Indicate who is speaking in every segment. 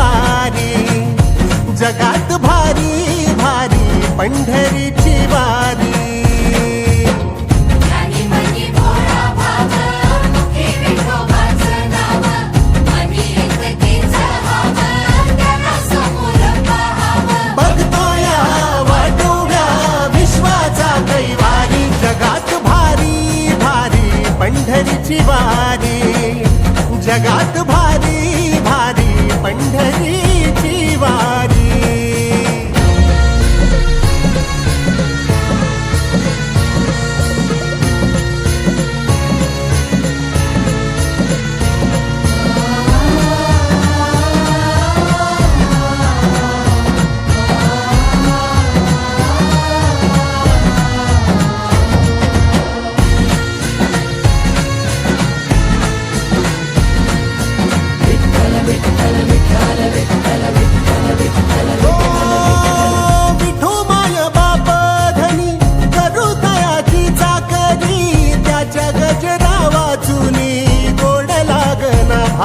Speaker 1: वारी जगात भारी भारी पंढरीची वारी. या वाटोव्या विश्वाचा कैवारी जगात भारी भारी पंढरीची वारी. जगात भारी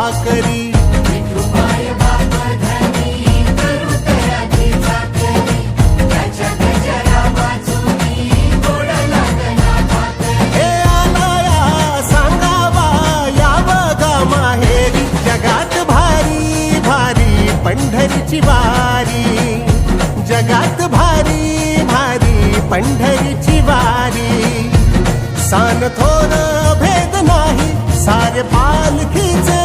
Speaker 1: भारी पंढरीची वारी. जगात भारी भारी पंढरीची वारी. सान थोर भेद नाही सारे पालखीचे